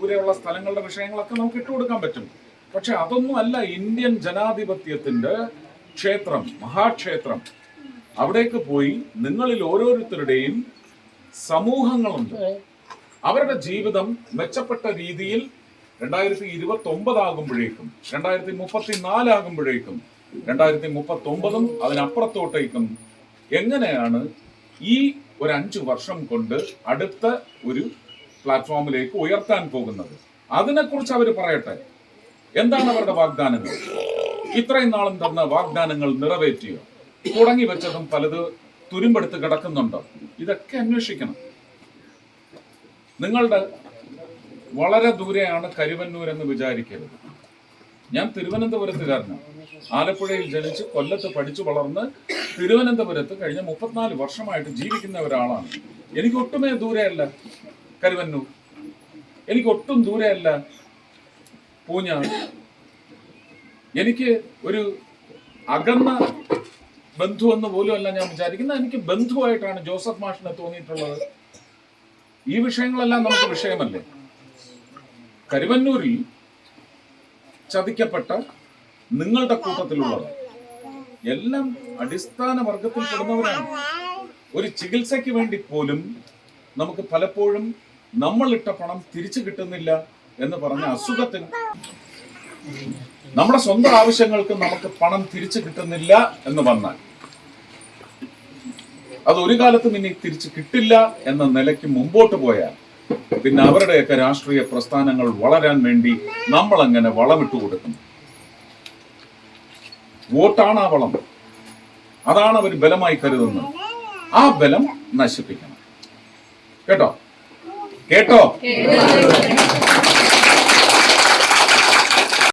ദൂരെയുള്ള സ്ഥലങ്ങളുടെ വിഷയങ്ങളൊക്കെ നമുക്ക് ഇട്ടുകൊടുക്കാൻ പറ്റും. പക്ഷെ അതൊന്നും അല്ല ഇന്ത്യൻ ജനാധിപത്യത്തിന്റെ ക്ഷേത്രം മഹാക്ഷേത്രം. അവിടേക്ക് പോയി നിങ്ങളിൽ ഓരോരുത്തരുടെയും സമൂഹങ്ങളുണ്ട്. അവരുടെ ജീവിതം മെച്ചപ്പെട്ട രീതിയിൽ രണ്ടായിരത്തി ഇരുപത്തി ഒമ്പത് ആകുമ്പോഴേക്കും രണ്ടായിരത്തി മുപ്പത്തി നാലാകുമ്പോഴേക്കും രണ്ടായിരത്തി മുപ്പത്തി ഒമ്പതും അതിനപ്പുറത്തോട്ടേക്കും എങ്ങനെയാണ് ഈ ഒരു അഞ്ചു വർഷം കൊണ്ട് അടുത്ത ഒരു പ്ലാറ്റ്ഫോമിലേക്ക് ഉയർത്താൻ പോകുന്നത്. അതിനെക്കുറിച്ച് അവർ പറയട്ടെ. എന്താണ് അവരുടെ വാഗ്ദാനങ്ങൾ? ഇത്രയും നാളും തന്ന വാഗ്ദാനങ്ങൾ നിറവേറ്റിയോ തുടങ്ങി വെച്ചതും പലത് തുരുമ്പെടുത്ത് കിടക്കുന്നുണ്ടോ. ഇതൊക്കെ അന്വേഷിക്കണം. നിങ്ങളുടെ വളരെ ദൂരെയാണ് കരുവന്നൂർ എന്ന് വിചാരിക്കരുത്. ഞാൻ തിരുവനന്തപുരത്തുകാരനാണ് ആലപ്പുഴയിൽ ജനിച്ച് കൊല്ലത്ത് പഠിച്ചു വളർന്ന് തിരുവനന്തപുരത്ത് കഴിഞ്ഞ മുപ്പത്തിനാല് വർഷമായിട്ട് ജീവിക്കുന്ന ഒരാളാണ്. എനിക്ക് ഒട്ടുമേ ദൂരെയല്ല. കരുവന്നൂർ. എനിക്ക് ഒട്ടും ദൂരെയല്ല പൂഞ്ഞാർ എനിക്ക് ഒരു അകന്ന ബന്ധു എന്ന് പോലും അല്ല ഞാൻ വിചാരിക്കുന്നത്. എനിക്ക് ബന്ധുവായിട്ടാണ് ജോസഫ് മാഷിനെ തോന്നിയിട്ടുള്ളത്. ഈ വിഷയങ്ങളെല്ലാം നമുക്ക് വിഷയമല്ലേ? കരുവന്നൂരിൽ ചതിക്കപ്പെട്ട നിങ്ങളുടെ കൂട്ടത്തിലുള്ളവർ എല്ലാം അടിസ്ഥാന വർഗത്തിൽപ്പെടുന്നവരാണ് ഒരു ചികിത്സയ്ക്ക് വേണ്ടി പോലും നമുക്ക് പലപ്പോഴും നമ്മളിട്ട പണം തിരിച്ചു കിട്ടുന്നില്ല എന്ന് പറഞ്ഞ അസുഖത്തിന് നമ്മുടെ സ്വന്തം ആവശ്യങ്ങൾക്ക് നമുക്ക് പണം തിരിച്ചു കിട്ടുന്നില്ല എന്ന് വന്നാൽ അത് ഒരു കാലത്തും ഇനി തിരിച്ചു കിട്ടില്ല എന്ന നിലയ്ക്ക് മുമ്പോട്ട് പോയാൽ പിന്നെ അവരുടെയൊക്കെ രാഷ്ട്രീയ പ്രസ്ഥാനങ്ങൾ വളരാൻ വേണ്ടി നമ്മൾ അങ്ങനെ വളമിട്ട് കൊടുക്കുന്നു. വോട്ടാണ് ആ വളം. അതാണ് അവർ ബലമായി കരുതുന്നത്. ആ ബലം നശിപ്പിക്കണം. കേട്ടോ? കേട്ടോ?